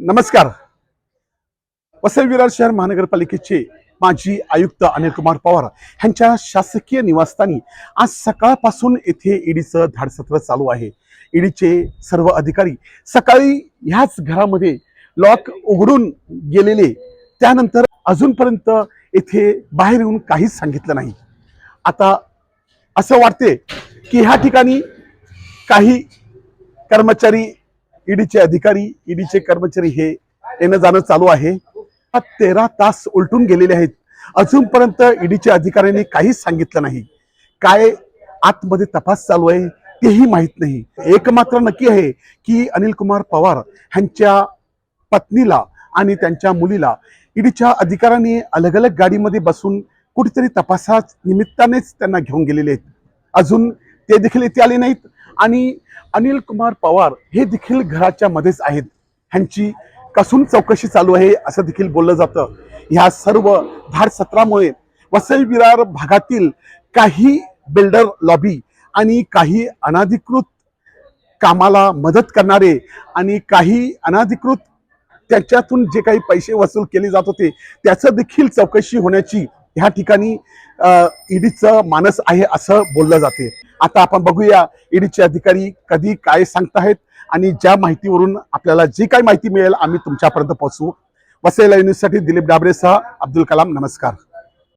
नमस्कार. वसई विरार शहर महानगरपालिकेचे माजी आयुक्त अनिल कुमार पवार यांच्या शासकीय निवासस्थानी आज सकाळपासून येथे ईडीचं धाडसत्र चालू आहे. ईडीचे सर्व अधिकारी सकाळी ह्याच घरामध्ये लॉक उघडून गेलेले. त्यानंतर अजूनपर्यंत येथे बाहेर येऊन काहीच सांगितलं नाही. आता असं वाटते की ह्या ठिकाणी काही कर्मचारी ईडीचे अधिकारी ईडीचे कर्मचारी हे येणं जाणं चालू आहे. तेरा तास उलटून गेलेले आहेत. अजूनपर्यंत ईडीच्या अधिकाऱ्यांनी काहीच सांगितलं नाही. काय आतमध्ये तपास चालू आहे तेही माहीत नाही. एक मात्र नक्की आहे की अनिल कुमार पवार ह्यांच्या पत्नीला आणि त्यांच्या मुलीला ईडीच्या अधिकाऱ्यांनी अलग अलग गाडीमध्ये बसून कुठेतरी तपासा निमित्तानेच त्यांना घेऊन गेलेले आहेत. अजून ते देखील इथे आले नाहीत. आणि अनिल कुमार पवार हे देखील घराच्या मध्येच आहेत. ह्यांची कसून चौकशी चालू आहे असं देखील बोललं जातं. ह्या सर्व धाड सत्रामुळे वसई विरार भागातील काही बिल्डर लॉबी आणि काही अनाधिकृत कामाला मदत करणारे आणि काही अनाधिकृत त्याच्यातून जे काही पैसे वसूल केले जात होते त्याचं देखील चौकशी होण्याची ह्या ठिकाणी ईडीचं मानस आहे असं बोललं जाते. आता आपण बघूया ईडीचे अधिकारी कधी काय सांगताहेत आणि ज्या माहितीवरून आपल्याला जी काही माहिती मिळेल आम्ही तुमच्यापर्यंत पोहोचू वसईला युनिव्हर्सिटी दिलीप डाबरेसह अब्दुल कलाम नमस्कार.